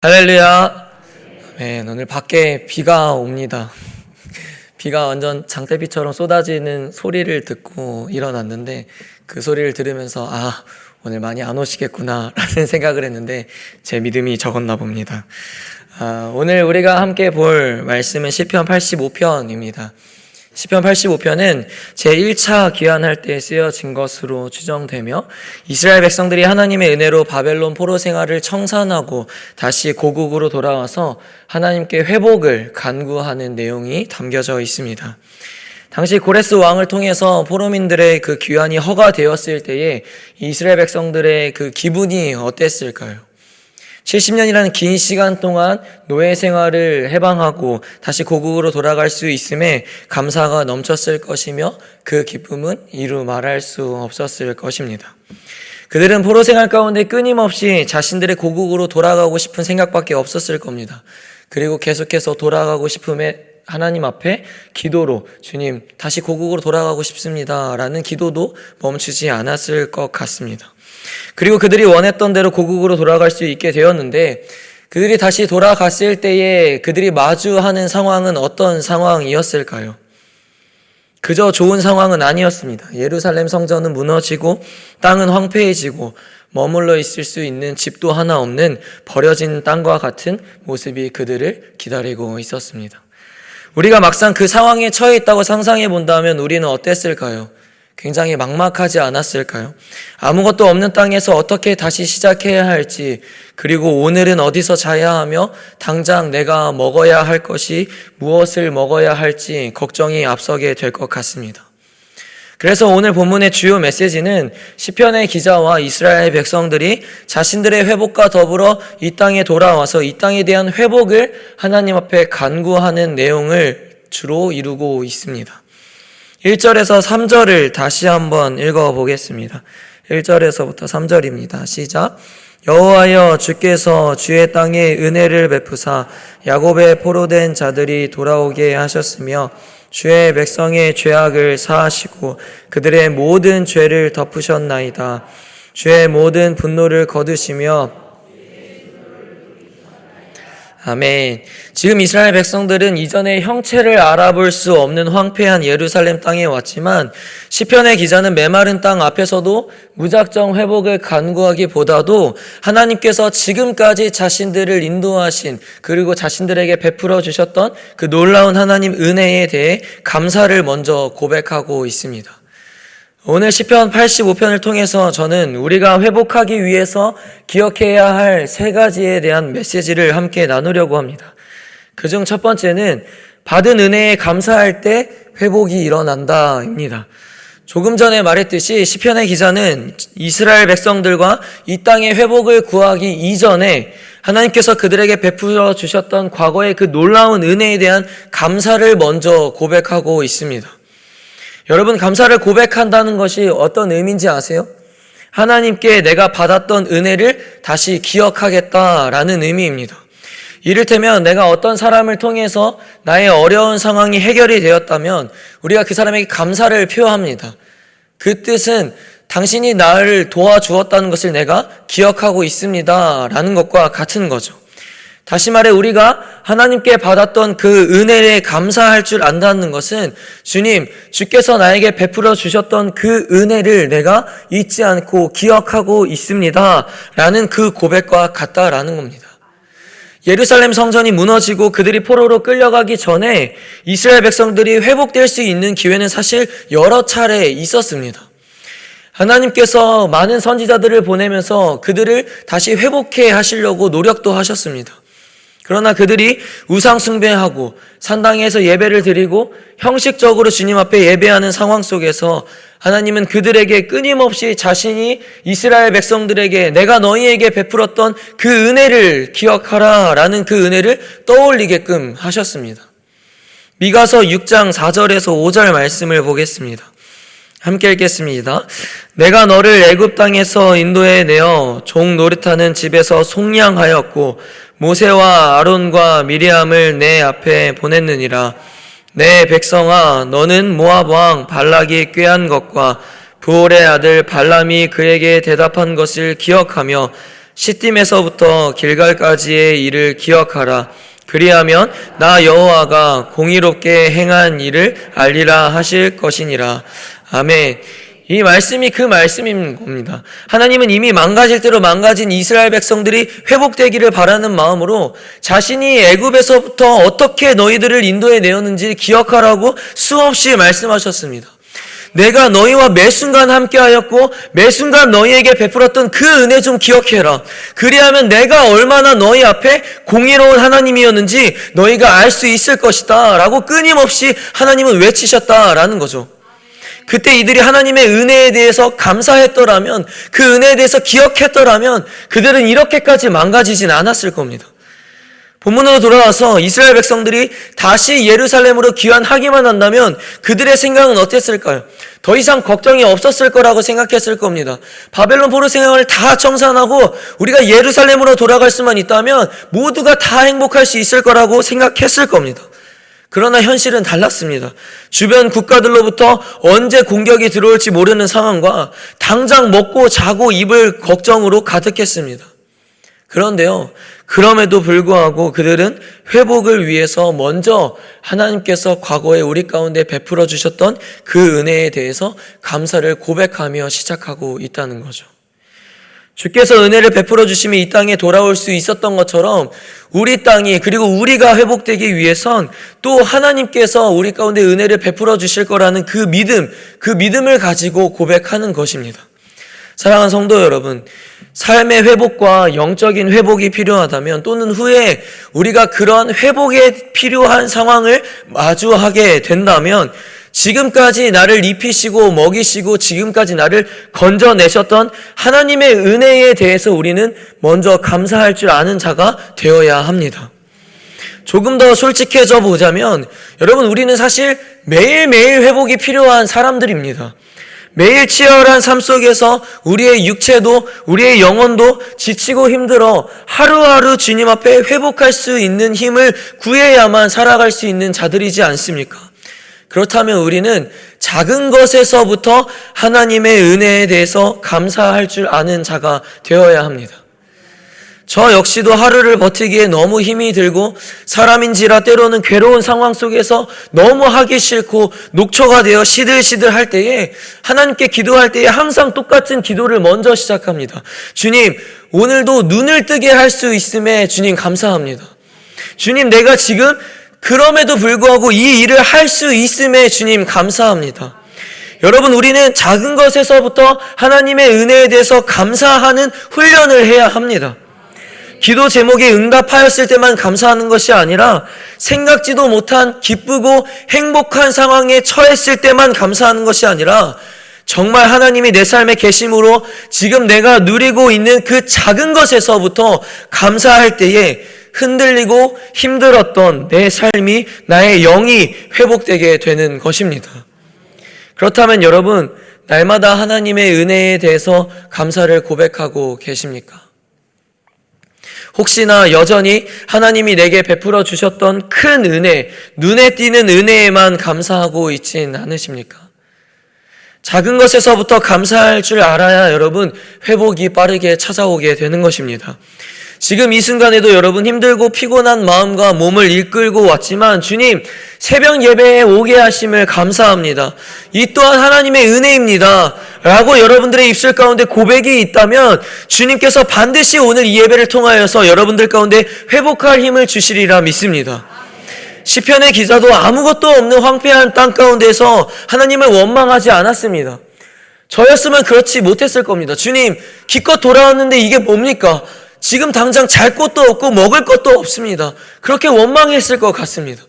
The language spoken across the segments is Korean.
할렐루야. 네, 오늘 밖에 비가 옵니다. 비가 완전 장대비처럼 쏟아지는 소리를 듣고 일어났는데 그 소리를 들으면서 아, 오늘 많이 안 오시겠구나 라는 생각을 했는데 제 믿음이 적었나 봅니다. 아, 오늘 우리가 함께 볼 말씀은 시편 85편입니다. 시편 85편은 제1차 귀환할 때 쓰여진 것으로 추정되며 이스라엘 백성들이 하나님의 은혜로 바벨론 포로 생활을 청산하고 다시 고국으로 돌아와서 하나님께 회복을 간구하는 내용이 담겨져 있습니다. 당시 고레스 왕을 통해서 포로민들의 그 귀환이 허가되었을 때에 이스라엘 백성들의 그 기분이 어땠을까요? 70년이라는 긴 시간 동안 노예 생활을 해방하고 다시 고국으로 돌아갈 수 있음에 감사가 넘쳤을 것이며 그 기쁨은 이루 말할 수 없었을 것입니다. 그들은 포로 생활 가운데 끊임없이 자신들의 고국으로 돌아가고 싶은 생각밖에 없었을 겁니다. 그리고 계속해서 돌아가고 싶음에 하나님 앞에 기도로 주님 다시 고국으로 돌아가고 싶습니다. 라는 기도도 멈추지 않았을 것 같습니다. 그리고 그들이 원했던 대로 고국으로 돌아갈 수 있게 되었는데 그들이 다시 돌아갔을 때에 그들이 마주하는 상황은 어떤 상황이었을까요? 그저 좋은 상황은 아니었습니다. 예루살렘 성전은 무너지고 땅은 황폐해지고 머물러 있을 수 있는 집도 하나 없는 버려진 땅과 같은 모습이 그들을 기다리고 있었습니다. 우리가 막상 그 상황에 처해 있다고 상상해 본다면 우리는 어땠을까요? 굉장히 막막하지 않았을까요? 아무것도 없는 땅에서 어떻게 다시 시작해야 할지, 그리고 오늘은 어디서 자야 하며 당장 내가 먹어야 할 것이 무엇을 먹어야 할지 걱정이 앞서게 될 것 같습니다. 그래서 오늘 본문의 주요 메시지는 시편의 기자와 이스라엘 백성들이 자신들의 회복과 더불어 이 땅에 돌아와서 이 땅에 대한 회복을 하나님 앞에 간구하는 내용을 주로 이루고 있습니다. 1절에서 3절을 다시 한번 읽어 보겠습니다. 1절에서부터 3절입니다. 시작. 여호와여 주께서 주의 땅에 은혜를 베푸사 야곱의 포로된 자들이 돌아오게 하셨으며 주의 백성의 죄악을 사하시고 그들의 모든 죄를 덮으셨나이다. 주의 모든 분노를 거두시며 아멘. 지금 이스라엘 백성들은 이전의 형체를 알아볼 수 없는 황폐한 예루살렘 땅에 왔지만 시편의 기자는 메마른 땅 앞에서도 무작정 회복을 간구하기보다도 하나님께서 지금까지 자신들을 인도하신 그리고 자신들에게 베풀어 주셨던 그 놀라운 하나님 은혜에 대해 감사를 먼저 고백하고 있습니다. 오늘 시편 85편을 통해서 저는 우리가 회복하기 위해서 기억해야 할 세 가지에 대한 메시지를 함께 나누려고 합니다. 그중 첫 번째는 받은 은혜에 감사할 때 회복이 일어난다입니다. 조금 전에 말했듯이 시편의 기자는 이스라엘 백성들과 이 땅의 회복을 구하기 이전에 하나님께서 그들에게 베풀어 주셨던 과거의 그 놀라운 은혜에 대한 감사를 먼저 고백하고 있습니다. 여러분, 감사를 고백한다는 것이 어떤 의미인지 아세요? 하나님께 내가 받았던 은혜를 다시 기억하겠다라는 의미입니다. 이를테면 내가 어떤 사람을 통해서 나의 어려운 상황이 해결이 되었다면 우리가 그 사람에게 감사를 표합니다. 그 뜻은 당신이 나를 도와주었다는 것을 내가 기억하고 있습니다. 라는 것과 같은 거죠. 다시 말해 우리가 하나님께 받았던 그 은혜에 감사할 줄 안다는 것은 주님, 주께서 나에게 베풀어 주셨던 그 은혜를 내가 잊지 않고 기억하고 있습니다. 라는 그 고백과 같다라는 겁니다. 예루살렘 성전이 무너지고 그들이 포로로 끌려가기 전에 이스라엘 백성들이 회복될 수 있는 기회는 사실 여러 차례 있었습니다. 하나님께서 많은 선지자들을 보내면서 그들을 다시 회복해 하시려고 노력도 하셨습니다. 그러나 그들이 우상숭배하고 산당에서 예배를 드리고 형식적으로 주님 앞에 예배하는 상황 속에서 하나님은 그들에게 끊임없이 자신이 이스라엘 백성들에게 내가 너희에게 베풀었던 그 은혜를 기억하라 라는 그 은혜를 떠올리게끔 하셨습니다. 미가서 6장 4절에서 5절 말씀을 보겠습니다. 함께 읽겠습니다. 내가 너를 애굽 땅에서 인도해 내어 종 노릇하는 집에서 속량하였고 모세와 아론과 미리암을 내 앞에 보냈느니라. 내 백성아 너는 모압 왕 발락이 꾀한 것과 부올의 아들 발람이 그에게 대답한 것을 기억하며 시딤에서부터 길갈까지의 일을 기억하라. 그리하면 나 여호와가 공의롭게 행한 일을 알리라 하실 것이니라. 아멘. 이 말씀이 그 말씀인 겁니다. 하나님은 이미 망가질 대로 망가진 이스라엘 백성들이 회복되기를 바라는 마음으로 자신이 애굽에서부터 어떻게 너희들을 인도해 내었는지 기억하라고 수없이 말씀하셨습니다. 내가 너희와 매 순간 함께하였고 매 순간 너희에게 베풀었던 그 은혜 좀 기억해라. 그리하면 내가 얼마나 너희 앞에 공의로운 하나님이었는지 너희가 알 수 있을 것이다라고 끊임없이 하나님은 외치셨다라는 거죠. 그때 이들이 하나님의 은혜에 대해서 감사했더라면 그 은혜에 대해서 기억했더라면 그들은 이렇게까지 망가지진 않았을 겁니다. 본문으로 돌아와서 이스라엘 백성들이 다시 예루살렘으로 귀환하기만 한다면 그들의 생각은 어땠을까요? 더 이상 걱정이 없었을 거라고 생각했을 겁니다. 바벨론 포로 생활을 다 청산하고 우리가 예루살렘으로 돌아갈 수만 있다면 모두가 다 행복할 수 있을 거라고 생각했을 겁니다. 그러나 현실은 달랐습니다. 주변 국가들로부터 언제 공격이 들어올지 모르는 상황과 당장 먹고 자고 입을 걱정으로 가득했습니다. 그런데요, 그럼에도 불구하고 그들은 회복을 위해서 먼저 하나님께서 과거에 우리 가운데 베풀어 주셨던 그 은혜에 대해서 감사를 고백하며 시작하고 있다는 거죠. 주께서 은혜를 베풀어 주시면 이 땅에 돌아올 수 있었던 것처럼 우리 땅이 그리고 우리가 회복되기 위해선 또 하나님께서 우리 가운데 은혜를 베풀어 주실 거라는 그 믿음, 그 믿음을 가지고 고백하는 것입니다. 사랑하는 성도 여러분, 삶의 회복과 영적인 회복이 필요하다면 또는 후에 우리가 그런 회복에 필요한 상황을 마주하게 된다면 지금까지 나를 입히시고 먹이시고 지금까지 나를 건져내셨던 하나님의 은혜에 대해서 우리는 먼저 감사할 줄 아는 자가 되어야 합니다. 조금 더 솔직해져 보자면 여러분 우리는 사실 매일매일 회복이 필요한 사람들입니다. 매일 치열한 삶 속에서 우리의 육체도 우리의 영혼도 지치고 힘들어 하루하루 주님 앞에 회복할 수 있는 힘을 구해야만 살아갈 수 있는 자들이지 않습니까? 그렇다면 우리는 작은 것에서부터 하나님의 은혜에 대해서 감사할 줄 아는 자가 되어야 합니다. 저 역시도 하루를 버티기에 너무 힘이 들고 사람인지라 때로는 괴로운 상황 속에서 너무 하기 싫고 녹초가 되어 시들시들 할 때에 하나님께 기도할 때에 항상 똑같은 기도를 먼저 시작합니다. 주님, 오늘도 눈을 뜨게 할 수 있음에 주님 감사합니다. 주님, 내가 지금 그럼에도 불구하고 이 일을 할 수 있음에 주님 감사합니다. 여러분, 우리는 작은 것에서부터 하나님의 은혜에 대해서 감사하는 훈련을 해야 합니다. 기도 제목에 응답하였을 때만 감사하는 것이 아니라 생각지도 못한 기쁘고 행복한 상황에 처했을 때만 감사하는 것이 아니라 정말 하나님이 내 삶에 계심으로 지금 내가 누리고 있는 그 작은 것에서부터 감사할 때에 흔들리고 힘들었던 내 삶이 나의 영이 회복되게 되는 것입니다. 그렇다면 여러분, 날마다 하나님의 은혜에 대해서 감사를 고백하고 계십니까? 혹시나 여전히 하나님이 내게 베풀어 주셨던 큰 은혜, 눈에 띄는 은혜에만 감사하고 있진 않으십니까? 작은 것에서부터 감사할 줄 알아야 여러분 회복이 빠르게 찾아오게 되는 것입니다. 지금 이 순간에도 여러분 힘들고 피곤한 마음과 몸을 이끌고 왔지만 주님 새벽 예배에 오게 하심을 감사합니다. 이 또한 하나님의 은혜입니다. 라고 여러분들의 입술 가운데 고백이 있다면 주님께서 반드시 오늘 이 예배를 통하여서 여러분들 가운데 회복할 힘을 주시리라 믿습니다. 시편의 기자도 아무것도 없는 황폐한 땅 가운데서 하나님을 원망하지 않았습니다. 저였으면 그렇지 못했을 겁니다. 주님, 기껏 돌아왔는데 이게 뭡니까? 지금 당장 잘 곳도 없고 먹을 것도 없습니다. 그렇게 원망했을 것 같습니다.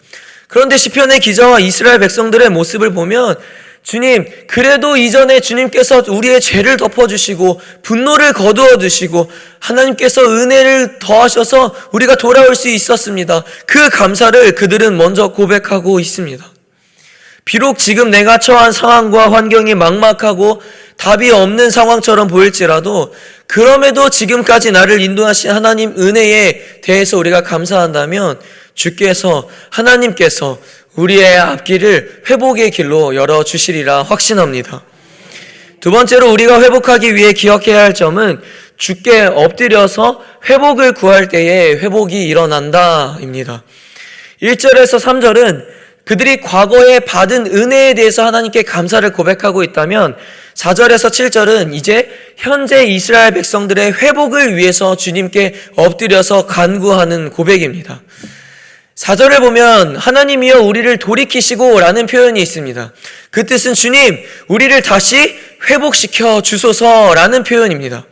그런데 시편의 기자와 이스라엘 백성들의 모습을 보면 주님, 그래도 이전에 주님께서 우리의 죄를 덮어주시고 분노를 거두어 주시고 하나님께서 은혜를 더하셔서 우리가 돌아올 수 있었습니다. 그 감사를 그들은 먼저 고백하고 있습니다. 비록 지금 내가 처한 상황과 환경이 막막하고 답이 없는 상황처럼 보일지라도 그럼에도 지금까지 나를 인도하신 하나님 은혜에 대해서 우리가 감사한다면 주께서 하나님께서 우리의 앞길을 회복의 길로 열어 주시리라 확신합니다. 두 번째로 우리가 회복하기 위해 기억해야 할 점은 주께 엎드려서 회복을 구할 때에 회복이 일어난다입니다. 1절에서 3절은 그들이 과거에 받은 은혜에 대해서 하나님께 감사를 고백하고 있다면 4절에서 7절은 이제 현재 이스라엘 백성들의 회복을 위해서 주님께 엎드려서 간구하는 고백입니다. 4절을 보면 하나님이여 우리를 돌이키시고 라는 표현이 있습니다. 그 뜻은 주님, 우리를 다시 회복시켜 주소서 라는 표현입니다.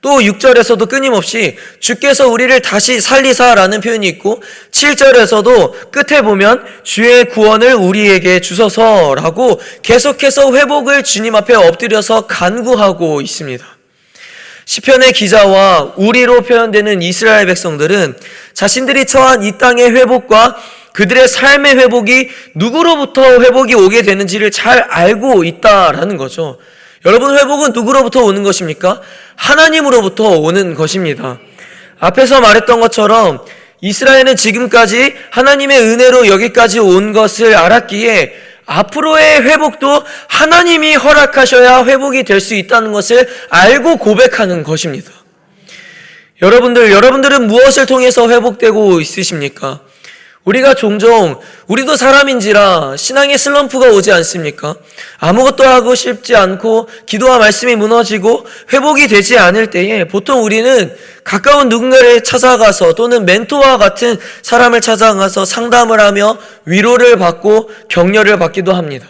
또 6절에서도 끊임없이 주께서 우리를 다시 살리사라는 표현이 있고 7절에서도 끝에 보면 주의 구원을 우리에게 주소서라고 계속해서 회복을 주님 앞에 엎드려서 간구하고 있습니다. 시편의 기자와 우리로 표현되는 이스라엘 백성들은 자신들이 처한 이 땅의 회복과 그들의 삶의 회복이 누구로부터 회복이 오게 되는지를 잘 알고 있다라는 거죠. 여러분 회복은 누구로부터 오는 것입니까? 하나님으로부터 오는 것입니다. 앞에서 말했던 것처럼 이스라엘은 지금까지 하나님의 은혜로 여기까지 온 것을 알았기에 앞으로의 회복도 하나님이 허락하셔야 회복이 될 수 있다는 것을 알고 고백하는 것입니다. 여러분들, 여러분들은 무엇을 통해서 회복되고 있으십니까? 우리가 종종 우리도 사람인지라 신앙의 슬럼프가 오지 않습니까? 아무것도 하고 싶지 않고 기도와 말씀이 무너지고 회복이 되지 않을 때에 보통 우리는 가까운 누군가를 찾아가서 또는 멘토와 같은 사람을 찾아가서 상담을 하며 위로를 받고 격려를 받기도 합니다.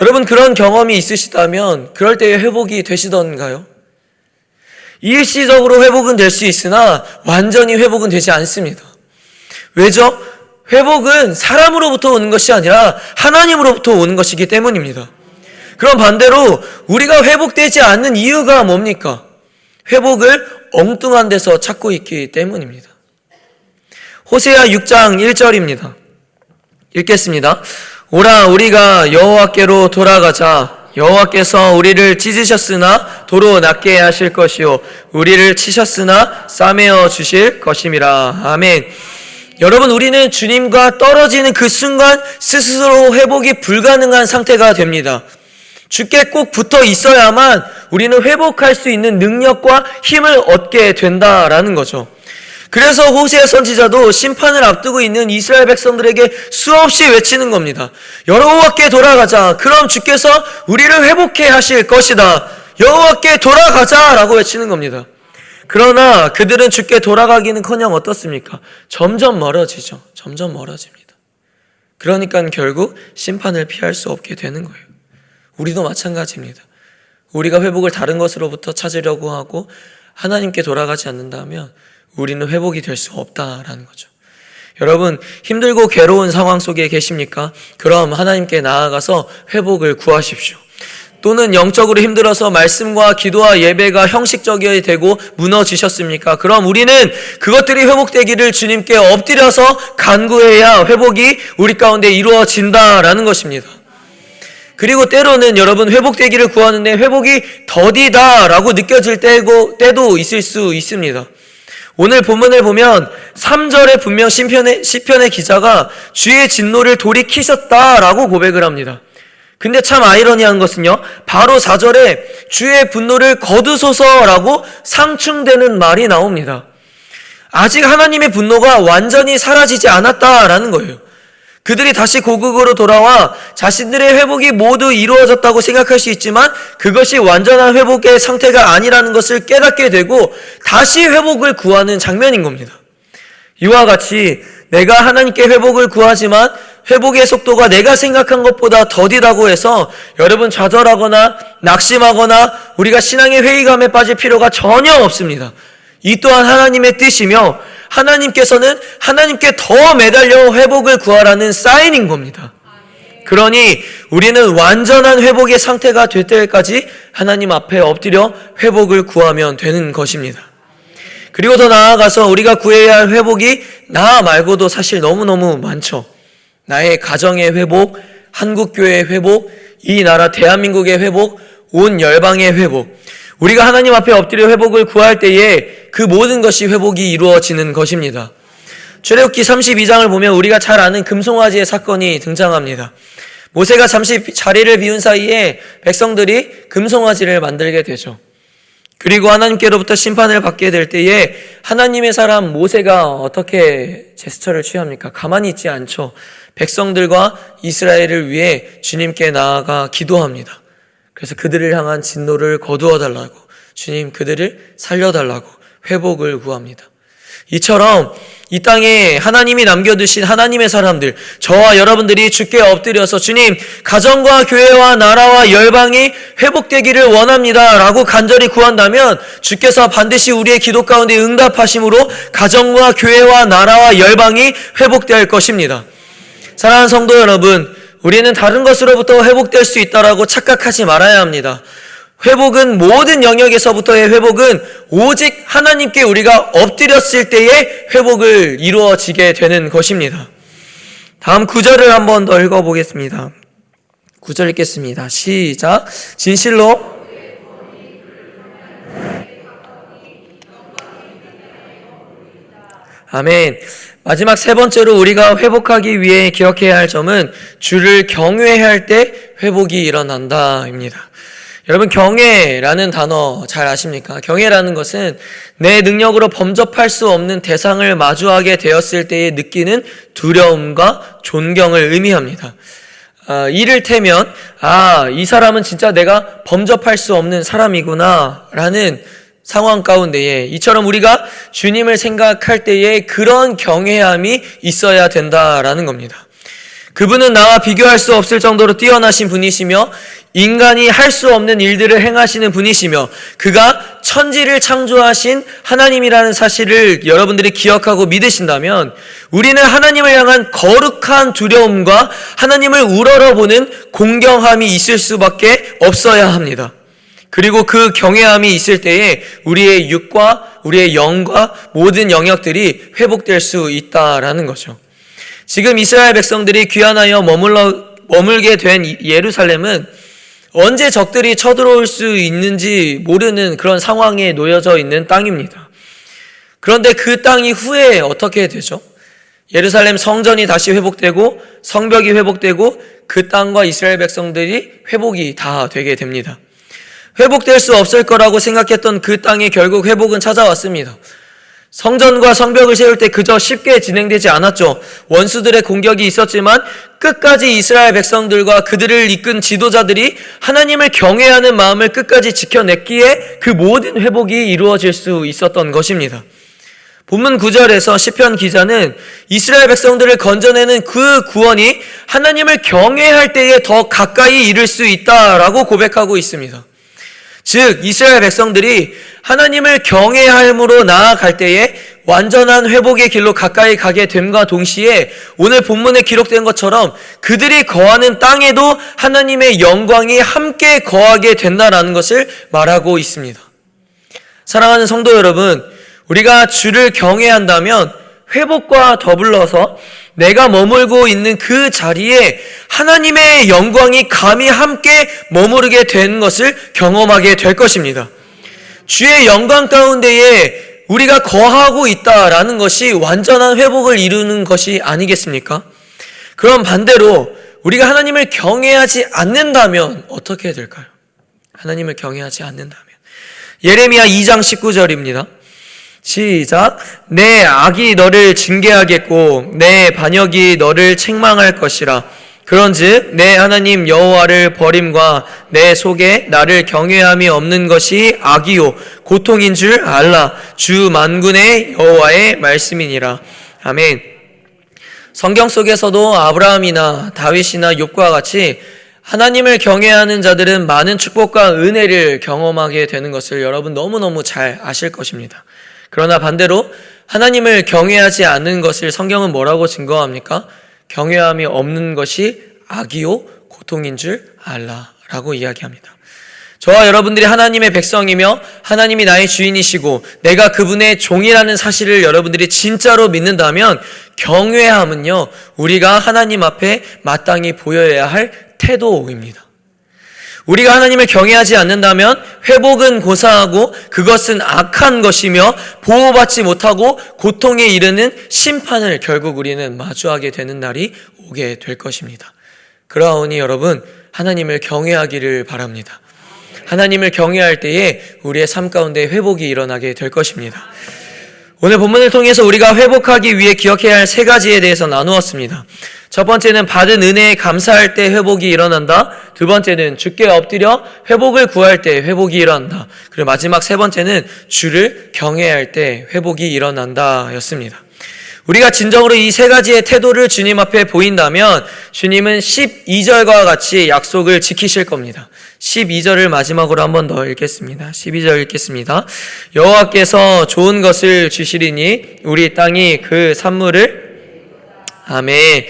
여러분 그런 경험이 있으시다면 그럴 때에 회복이 되시던가요? 일시적으로 회복은 될 수 있으나 완전히 회복은 되지 않습니다. 왜죠? 회복은 사람으로부터 오는 것이 아니라 하나님으로부터 오는 것이기 때문입니다. 그럼 반대로 우리가 회복되지 않는 이유가 뭡니까? 회복을 엉뚱한 데서 찾고 있기 때문입니다. 호세아 6장 1절입니다. 읽겠습니다. 오라 우리가 여호와께로 돌아가자 여호와께서 우리를 찢으셨으나 도로 낫게 하실 것이요 우리를 치셨으나 싸매어 주실 것임이라. 아멘. 여러분, 우리는 주님과 떨어지는 그 순간 스스로 회복이 불가능한 상태가 됩니다. 주께 꼭 붙어 있어야만 우리는 회복할 수 있는 능력과 힘을 얻게 된다라는 거죠. 그래서 호세 선지자도 심판을 앞두고 있는 이스라엘 백성들에게 수없이 외치는 겁니다. 여호와께 돌아가자. 그럼 주께서 우리를 회복해 하실 것이다. 여호와께 돌아가자라고 외치는 겁니다. 그러나 그들은 주께 돌아가기는커녕 어떻습니까? 점점 멀어지죠. 점점 멀어집니다. 그러니까 결국 심판을 피할 수 없게 되는 거예요. 우리도 마찬가지입니다. 우리가 회복을 다른 것으로부터 찾으려고 하고 하나님께 돌아가지 않는다면 우리는 회복이 될 수 없다라는 거죠. 여러분, 힘들고 괴로운 상황 속에 계십니까? 그럼 하나님께 나아가서 회복을 구하십시오. 또는 영적으로 힘들어서 말씀과 기도와 예배가 형식적이 되고 무너지셨습니까? 그럼 우리는 그것들이 회복되기를 주님께 엎드려서 간구해야 회복이 우리 가운데 이루어진다라는 것입니다. 그리고 때로는 여러분 회복되기를 구하는데 회복이 더디다라고 느껴질 때고, 때도 있을 수 있습니다. 오늘 본문을 보면 3절에 분명 시편의, 시편의 기자가 주의 진노를 돌이키셨다라고 고백을 합니다. 근데 참 아이러니한 것은요, 바로 4절에 주의 분노를 거두소서라고 상충되는 말이 나옵니다. 아직 하나님의 분노가 완전히 사라지지 않았다라는 거예요. 그들이 다시 고국으로 돌아와 자신들의 회복이 모두 이루어졌다고 생각할 수 있지만 그것이 완전한 회복의 상태가 아니라는 것을 깨닫게 되고 다시 회복을 구하는 장면인 겁니다. 이와 같이 내가 하나님께 회복을 구하지만 회복의 속도가 내가 생각한 것보다 더디다고 해서 여러분 좌절하거나 낙심하거나 우리가 신앙의 회의감에 빠질 필요가 전혀 없습니다. 이 또한 하나님의 뜻이며 하나님께서는 하나님께 더 매달려 회복을 구하라는 사인인 겁니다. 그러니 우리는 완전한 회복의 상태가 될 때까지 하나님 앞에 엎드려 회복을 구하면 되는 것입니다. 그리고 더 나아가서 우리가 구해야 할 회복이 나 말고도 사실 너무너무 많죠. 나의 가정의 회복, 한국교회의 회복, 이 나라 대한민국의 회복, 온 열방의 회복. 우리가 하나님 앞에 엎드려 회복을 구할 때에 그 모든 것이 회복이 이루어지는 것입니다. 출애굽기 32장을 보면 우리가 잘 아는 금송아지의 사건이 등장합니다. 모세가 잠시 자리를 비운 사이에 백성들이 금송아지를 만들게 되죠. 그리고 하나님께로부터 심판을 받게 될 때에 하나님의 사람 모세가 어떻게 제스처를 취합니까? 가만히 있지 않죠. 백성들과 이스라엘을 위해 주님께 나아가 기도합니다. 그래서 그들을 향한 진노를 거두어 달라고 주님 그들을 살려 달라고 회복을 구합니다. 이처럼 이 땅에 하나님이 남겨두신 하나님의 사람들, 저와 여러분들이 주께 엎드려서 주님, 가정과 교회와 나라와 열방이 회복되기를 원합니다. 라고 간절히 구한다면 주께서 반드시 우리의 기도 가운데 응답하심으로 가정과 교회와 나라와 열방이 회복될 것입니다. 사랑하는 성도 여러분, 우리는 다른 것으로부터 회복될 수 있다라고 착각하지 말아야 합니다. 회복은 모든 영역에서부터의 회복은 오직 하나님께 우리가 엎드렸을 때의 회복을 이루어지게 되는 것입니다. 다음 구절을 한번 더 읽어보겠습니다. 구절 읽겠습니다. 시작. 진실로 아멘. 마지막 세 번째로 우리가 회복하기 위해 기억해야 할 점은 주를 경외할 때 회복이 일어난다입니다. 여러분 경외라는 단어 잘 아십니까? 경외라는 것은 내 능력으로 범접할 수 없는 대상을 마주하게 되었을 때에 느끼는 두려움과 존경을 의미합니다. 아, 이를테면 아, 이 사람은 진짜 내가 범접할 수 없는 사람이구나라는 상황 가운데에 이처럼 우리가 주님을 생각할 때에 그런 경외함이 있어야 된다라는 겁니다. 그분은 나와 비교할 수 없을 정도로 뛰어나신 분이시며 인간이 할 수 없는 일들을 행하시는 분이시며 그가 천지를 창조하신 하나님이라는 사실을 여러분들이 기억하고 믿으신다면 우리는 하나님을 향한 거룩한 두려움과 하나님을 우러러보는 공경함이 있을 수밖에 없어야 합니다. 그리고 그 경외함이 있을 때에 우리의 육과 우리의 영과 모든 영역들이 회복될 수 있다라는 거죠. 지금 이스라엘 백성들이 귀환하여 머물러, 머물게 된 예루살렘은 언제 적들이 쳐들어올 수 있는지 모르는 그런 상황에 놓여져 있는 땅입니다. 그런데 그 땅이 후에 어떻게 되죠? 예루살렘 성전이 다시 회복되고 성벽이 회복되고 그 땅과 이스라엘 백성들이 회복이 다 되게 됩니다. 회복될 수 없을 거라고 생각했던 그 땅이 결국 회복은 찾아왔습니다. 성전과 성벽을 세울 때 그저 쉽게 진행되지 않았죠. 원수들의 공격이 있었지만 끝까지 이스라엘 백성들과 그들을 이끈 지도자들이 하나님을 경외하는 마음을 끝까지 지켜냈기에 그 모든 회복이 이루어질 수 있었던 것입니다. 본문 9절에서 시편 기자는 이스라엘 백성들을 건져내는 그 구원이 하나님을 경외할 때에 더 가까이 이를 수 있다라고 고백하고 있습니다. 즉 이스라엘 백성들이 하나님을 경외함으로 나아갈 때에 완전한 회복의 길로 가까이 가게 됨과 동시에 오늘 본문에 기록된 것처럼 그들이 거하는 땅에도 하나님의 영광이 함께 거하게 된다라는 것을 말하고 있습니다. 사랑하는 성도 여러분, 우리가 주를 경외한다면 회복과 더불어서 내가 머물고 있는 그 자리에 하나님의 영광이 감히 함께 머무르게 된 것을 경험하게 될 것입니다. 주의 영광 가운데에 우리가 거하고 있다라는 것이 완전한 회복을 이루는 것이 아니겠습니까? 그럼 반대로 우리가 하나님을 경외하지 않는다면 어떻게 될까요? 하나님을 경외하지 않는다면. 예레미야 2장 19절입니다. 시작. 내 악이 너를 징계하겠고 내 반역이 너를 책망할 것이라. 그런즉 내 하나님 여호와를 버림과 내 속에 나를 경외함이 없는 것이 악이요 고통인 줄 알라. 주 만군의 여호와의 말씀이니라. 아멘. 성경 속에서도 아브라함이나 다윗이나 욥과 같이 하나님을 경외하는 자들은 많은 축복과 은혜를 경험하게 되는 것을 여러분 너무너무 잘 아실 것입니다. 그러나 반대로 하나님을 경외하지 않는 것을 성경은 뭐라고 증거합니까? 경외함이 없는 것이 악이요 고통인 줄 알라라고 이야기합니다. 저와 여러분들이 하나님의 백성이며 하나님이 나의 주인이시고 내가 그분의 종이라는 사실을 여러분들이 진짜로 믿는다면 경외함은요 우리가 하나님 앞에 마땅히 보여야 할 태도입니다. 우리가 하나님을 경외하지 않는다면 회복은 고사하고 그것은 악한 것이며 보호받지 못하고 고통에 이르는 심판을 결국 우리는 마주하게 되는 날이 오게 될 것입니다. 그러하오니 여러분 하나님을 경외하기를 바랍니다. 하나님을 경외할 때에 우리의 삶 가운데 회복이 일어나게 될 것입니다. 오늘 본문을 통해서 우리가 회복하기 위해 기억해야 할 세 가지에 대해서 나누었습니다. 첫 번째는 받은 은혜에 감사할 때 회복이 일어난다. 두 번째는 주께 엎드려 회복을 구할 때 회복이 일어난다. 그리고 마지막 세 번째는 주를 경외할 때 회복이 일어난다 였습니다. 우리가 진정으로 이 세 가지의 태도를 주님 앞에 보인다면 주님은 12절과 같이 약속을 지키실 겁니다. 12절을 마지막으로 한 번 더 읽겠습니다. 12절 읽겠습니다. 여호와께서 좋은 것을 주시리니 우리 땅이 그 산물을 아멘.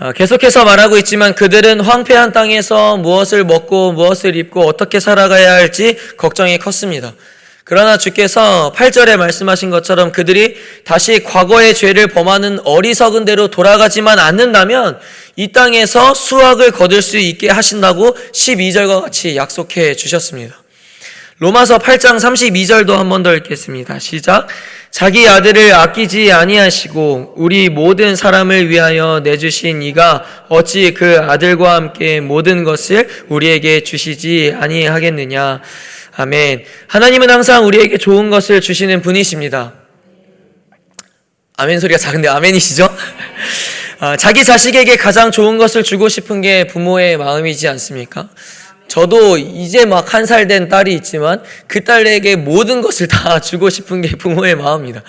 어, 계속해서 말하고 있지만 그들은 황폐한 땅에서 무엇을 먹고 무엇을 입고 어떻게 살아가야 할지 걱정이 컸습니다. 그러나 주께서 8절에 말씀하신 것처럼 그들이 다시 과거의 죄를 범하는 어리석은 대로 돌아가지만 않는다면 이 땅에서 수확을 거둘 수 있게 하신다고 12절과 같이 약속해 주셨습니다. 로마서 8장 32절도 한 번 더 읽겠습니다. 시작. 자기 아들을 아끼지 아니하시고 우리 모든 사람을 위하여 내주신 이가 어찌 그 아들과 함께 모든 것을 우리에게 주시지 아니하겠느냐. 아멘. 하나님은 항상 우리에게 좋은 것을 주시는 분이십니다. 아멘 소리가 작은데 아멘이시죠? 아, 자기 자식에게 가장 좋은 것을 주고 싶은 게 부모의 마음이지 않습니까? 저도 이제 막 한 살 된 딸이 있지만 그 딸에게 모든 것을 다 주고 싶은 게 부모의 마음입니다.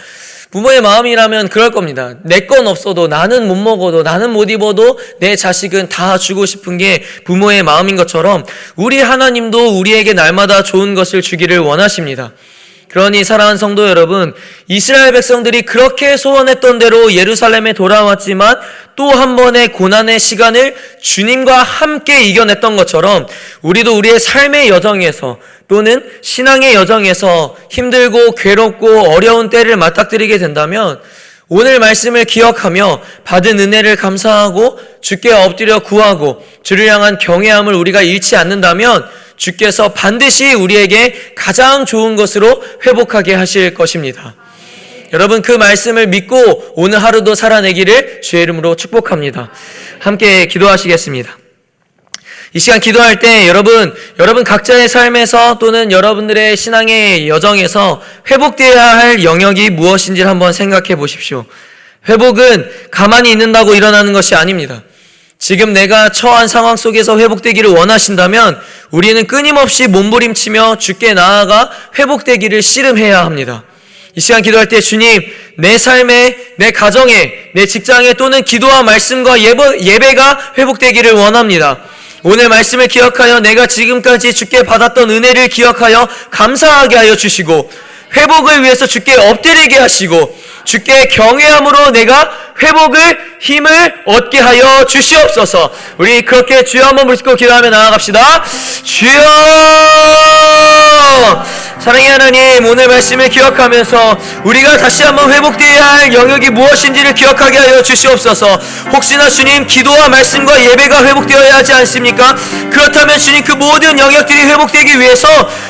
부모의 마음이라면 그럴 겁니다. 내 건 없어도 나는 못 먹어도 나는 못 입어도 내 자식은 다 주고 싶은 게 부모의 마음인 것처럼 우리 하나님도 우리에게 날마다 좋은 것을 주기를 원하십니다. 그러니 사랑하는 성도 여러분, 이스라엘 백성들이 그렇게 소원했던 대로 예루살렘에 돌아왔지만 또 한 번의 고난의 시간을 주님과 함께 이겨냈던 것처럼 우리도 우리의 삶의 여정에서 또는 신앙의 여정에서 힘들고 괴롭고 어려운 때를 맞닥뜨리게 된다면 오늘 말씀을 기억하며 받은 은혜를 감사하고 주께 엎드려 구하고 주를 향한 경외함을 우리가 잃지 않는다면 주께서 반드시 우리에게 가장 좋은 것으로 회복하게 하실 것입니다. 여러분 그 말씀을 믿고 오늘 하루도 살아내기를 주의 이름으로 축복합니다. 함께 기도하시겠습니다. 이 시간 기도할 때 여러분, 여러분 각자의 삶에서 또는 여러분들의 신앙의 여정에서 회복되어야 할 영역이 무엇인지 한번 생각해 보십시오. 회복은 가만히 있는다고 일어나는 것이 아닙니다. 지금 내가 처한 상황 속에서 회복되기를 원하신다면 우리는 끊임없이 몸부림치며 주께 나아가 회복되기를 씨름해야 합니다. 이 시간 기도할 때 주님, 내 삶에, 내 가정에, 내 직장에 또는 기도와 말씀과 예배, 예배가 회복되기를 원합니다. 오늘 말씀을 기억하여 내가 지금까지 주께 받았던 은혜를 기억하여 감사하게 하여 주시고 회복을 위해서 주께 엎드리게 하시고 주께 경외함으로 내가 회복을 힘을 얻게 하여 주시옵소서. 우리 그렇게 주여 한번 부르고 기도하며 나아갑시다. 주여! 사랑의 하나님, 오늘 말씀을 기억하면서 우리가 다시 한번 회복되어야 할 영역이 무엇인지를 기억하게 하여 주시옵소서. 혹시나 주님 기도와 말씀과 예배가 회복되어야 하지 않습니까? 그렇다면 주님 그 모든 영역들이 회복되기 위해서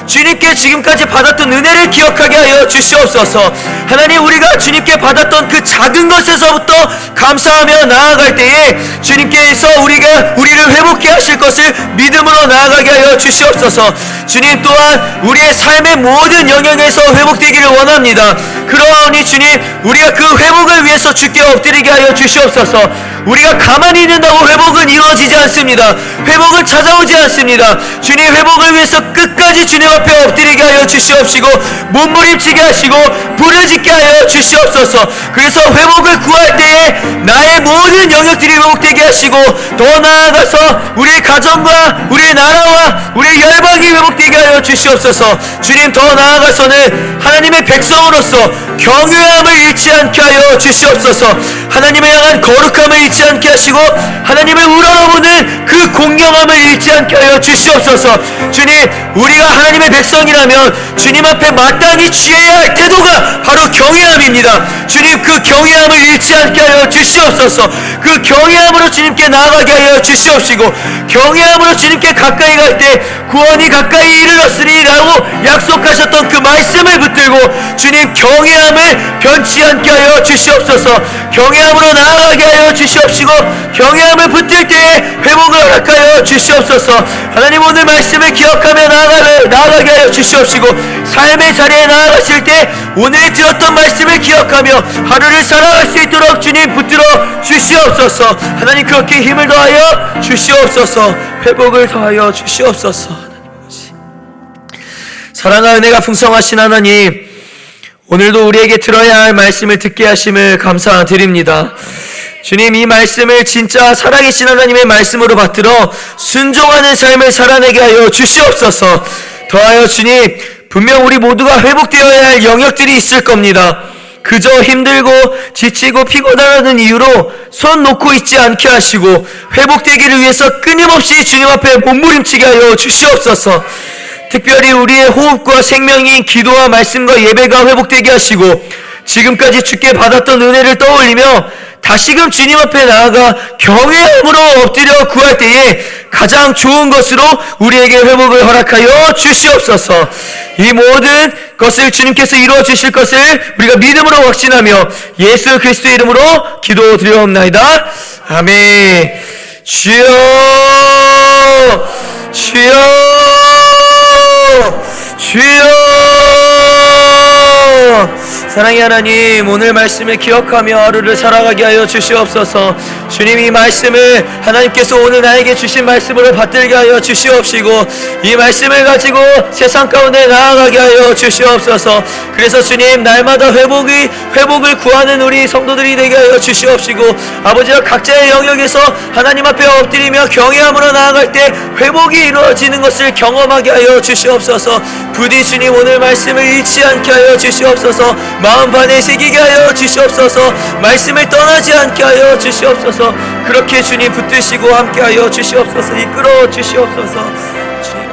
주님께 지금까지 받았던 은혜를 기억하게 하여 주시옵소서. 하나님 우리가 주님께 받았던 그 작은 것에서부터 감사하며 나아갈 때에 주님께서 우리가 우리를 회복해 하실 것을 믿음으로 나아가게 하여 주시옵소서. 주님 또한 우리의 삶의 모든 영역에서 회복되기를 원합니다. 그러니 주님 우리가 그 회복을 위해서 주께 엎드리게 하여 주시옵소서. 우리가 가만히 있는다고 회복은 이루어지지 않습니다. 회복은 찾아오지 않습니다. 주님 회복을 위해서 끝까지 주님 앞에 엎드리게 하여 주시옵시고 몸부림치게 하시고 부르짖게 하여 주시옵소서. 그래서 회복을 구할 때에 나의 모든 영역들이 회복되게 하시고 더 나아가서 우리 가정과 우리 나라와 우리 열방이 회복되게 하여 주시옵소서. 주님 더 나아가서는 하나님의 백성으로서 경외함을 잃지 않게 하여 주시옵소서. 하나님을 향한 거룩함을 잃지 않게 하시고 하나님을 우러러보는 그 공경함을 잃지 않게 하여 주시옵소서. 주님, 우리가 하나님의 백성이라면 주님 앞에 마땅히 취해야 할 태도가 바로 경외함입니다. 주님, 그 경외함을 잃지 않게 하여 주시옵소서. 그 경외함으로 주님께 나아가게 하여 주시옵시고 경외함으로 주님께 가까이 갈 때 구원이 가까이 이르렀으리라고 약속하셨던 그 말씀을 붙들고 주님 경외함을 변치 않게 하여 주시옵소서. 경외함으로 나아가게 하여 주시옵시고 경외함을 붙들 때에 회복을 허락하여 주시옵소서. 하나님 오늘 말씀을 기억하며 나 아가게, 나아가게 하여 주시옵시고 삶의 자리에 나아가실 때 오늘 들었던 말씀을 기억하며 하루를 살아갈 수 있도록 주님 붙들어 주시옵소서. 하나님 그렇게 힘을 더하여 주시옵소서. 회복을 더하여 주시옵소서. 사랑과 은혜가 풍성하신 하나님 오늘도 우리에게 들어야 할 말씀을 듣게 하심을 감사드립니다. 주님 이 말씀을 진짜 살아계신 하나님의 말씀으로 받들어 순종하는 삶을 살아내게 하여 주시옵소서. 더하여 주님 분명 우리 모두가 회복되어야 할 영역들이 있을 겁니다. 그저 힘들고 지치고 피곤하다는 이유로 손 놓고 있지 않게 하시고 회복되기를 위해서 끊임없이 주님 앞에 몸부림치게 하여 주시옵소서. 특별히 우리의 호흡과 생명인 기도와 말씀과 예배가 회복되게 하시고 지금까지 주께 받았던 은혜를 떠올리며 다시금 주님 앞에 나아가 경외함으로 엎드려 구할 때에 가장 좋은 것으로 우리에게 회복을 허락하여 주시옵소서. 이 모든 것을 주님께서 이루어 주실 것을 우리가 믿음으로 확신하며 예수 그리스도의 이름으로 기도드리옵나이다. 아멘. 주여, 주여, 사랑의 하나님, 오늘 말씀을 기억하며 하루를 살아가게 하여 주시옵소서. 주님 이 말씀을 하나님께서 오늘 나에게 주신 말씀으로 받들게 하여 주시옵시고 이 말씀을 가지고 세상 가운데 나아가게 하여 주시옵소서. 그래서 주님 날마다 회복이 회복을 구하는 우리 성도들이 되게 하여 주시옵시고 아버지가 각자의 영역에서 하나님 앞에 엎드리며 경외함으로 나아갈 때 회복이 이루어지는 것을 경험하게 하여 주시옵소서. 부디 주님 오늘 말씀을 잃지 않게 하여 주시옵소서. 마음 반에 새기게 하여 주시옵소서. 말씀을 떠나지 않게 하여 주시 옵소서. 그렇게 주님 붙드시고 함께 하여 주시옵소서. 이끌어 주시옵소서.